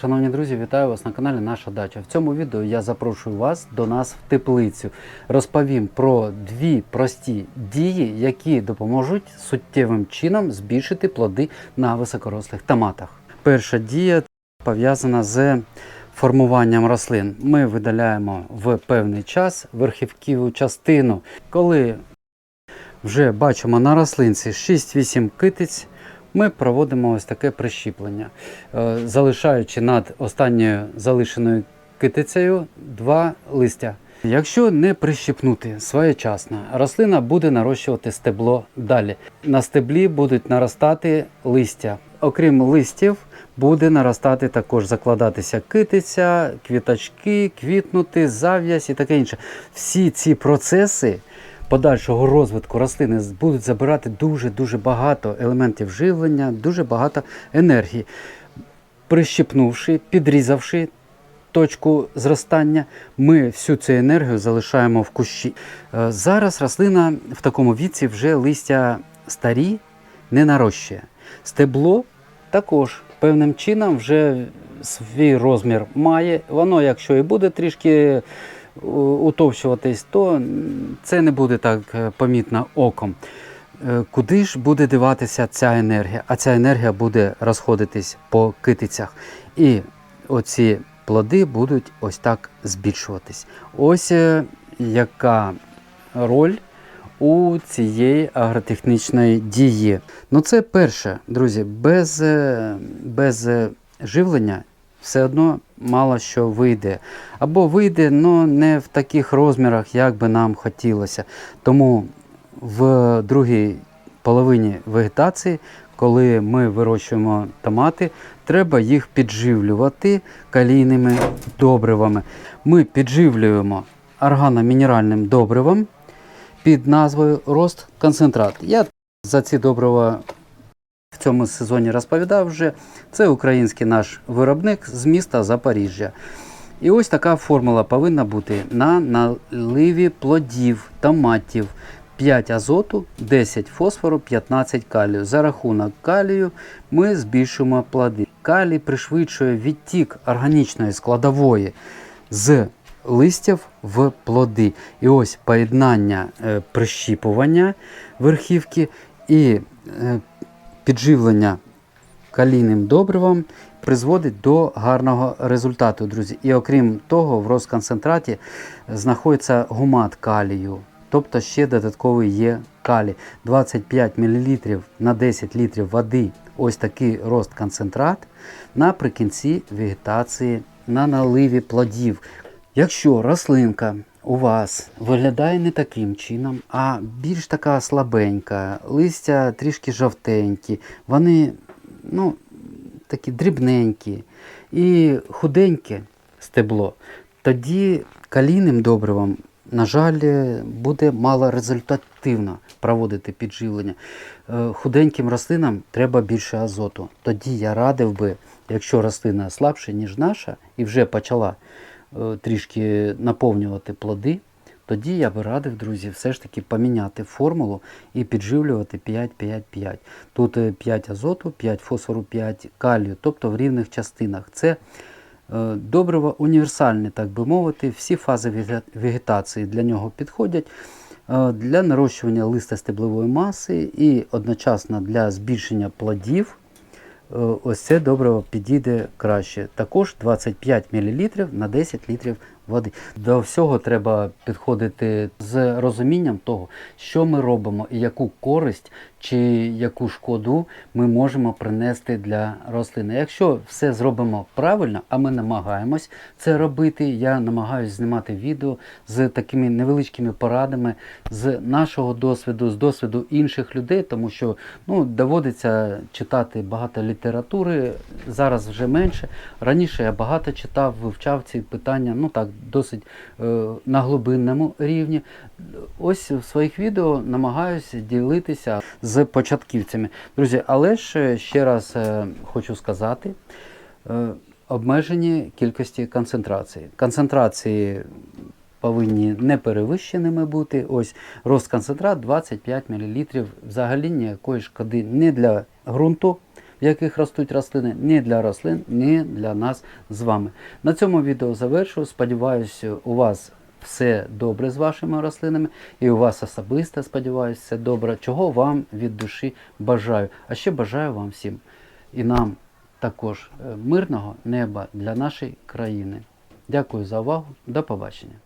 Шановні друзі, вітаю вас на каналі Наша Дача. В цьому відео я запрошую вас до нас в теплицю. Розповім про дві прості дії, які допоможуть суттєвим чином збільшити плоди на високорослих томатах. Перша дія пов'язана з формуванням рослин. Ми видаляємо в певний час верхівківу частину. Коли вже бачимо на рослинці 6-8 китиць, ми проводимо ось таке прищіплення, е, залишаючи над останньою залишеною китицею два листя. Якщо не прищіпнути своєчасно, рослина буде нарощувати стебло далі. На стеблі будуть наростати листя. Окрім листів, буде наростати також закладатися китиця, квіточки, квітнути, зав'язь і таке інше. Всі ці процеси подальшого розвитку рослини будуть забирати дуже-дуже багато елементів живлення, дуже багато енергії. Прищепнувши, підрізавши точку зростання, ми всю цю енергію залишаємо в кущі. Е, Зараз рослина в такому віці вже листя старі не нарощує. Стебло також певним чином вже свій розмір має. Воно, якщо і буде трішки утовщуватись, то це не буде так е, помітно оком. Е, Куди ж буде диватися ця енергія? А ця енергія буде розходитись по китицях. І оці плоди будуть ось так збільшуватись. Ось е, яка роль у цієї агротехнічної дії. Ну це перше, друзі, без, без живлення все одно мало що вийде. Або вийде, але не в таких розмірах, як би нам хотілося. Тому в другій половині вегетації, коли ми вирощуємо томати, треба їх підживлювати калійними добривами. Ми підживлюємо органомінеральним добривом під назвою Рост концентрат. Я за ці добрива в цьому сезоні розповідав вже. Це український наш виробник з міста Запоріжжя. І ось така формула повинна бути на наливі плодів, томатів. 5 азоту, 10 фосфору, 15 калію. За рахунок калію ми збільшуємо плоди. Калій пришвидшує відтік органічної складової з листів в плоди. І ось поєднання е, прищіпування верхівки і е, підживлення калійним добривом призводить до гарного результату, друзі. І окрім того, в розконцентраті знаходиться гумат калію. Тобто ще додатковий є калій. 25 мл на 10 літрів води. Ось такий рост концентрат наприкінці вегетації на наливі плодів. Якщо рослинка у вас виглядає не таким чином, а більш така слабенька, листя трішки жовтенькі, вони ну, такі дрібненькі і худеньке стебло, тоді калійним добривом, на жаль, буде малорезультативно проводити підживлення. Е, Худеньким рослинам треба більше азоту. Тоді я радив би, якщо рослина слабша, ніж наша, і вже почала трішки наповнювати плоди, тоді я би радив, друзі, все ж таки поміняти формулу і підживлювати 5-5-5. Тут е, 5 азоту, 5 фосфору, 5 калію, тобто в рівних частинах. Це е, добриво універсальне, так би мовити, всі фази вегетації для нього підходять. Е, Для нарощування листостеблової маси і одночасно для збільшення плодів е, ось це добриво підійде краще. Також 25 мл на 10 літрів води. До всього треба підходити з розумінням того, що ми робимо і яку користь чи яку шкоду ми можемо принести для рослини. Якщо все зробимо правильно, а ми намагаємось це робити, я намагаюся знімати відео з такими невеличкими порадами з нашого досвіду, з досвіду інших людей, тому що ну, доводиться читати багато літератури, зараз вже менше. Раніше я багато читав, вивчав ці питання, ну так, досить е, на глибинному рівні. Ось в своїх відео намагаюся ділитися з початківцями. Друзі, але ж е, ще раз е, хочу сказати, обмежені кількості концентрації. Концентрації повинні не перевищеними бути. Ось рост концентрат 25 мл. Взагалі ніякої шкоди не для ґрунту в яких ростуть рослини, ні для рослин, ні для нас з вами. На цьому відео завершую. Сподіваюся, у вас все добре з вашими рослинами, і у вас особисто, сподіваюся, все добре. Чого вам від душі бажаю. А ще бажаю вам всім і нам також е, мирного неба для нашої країни. Дякую за увагу. До побачення.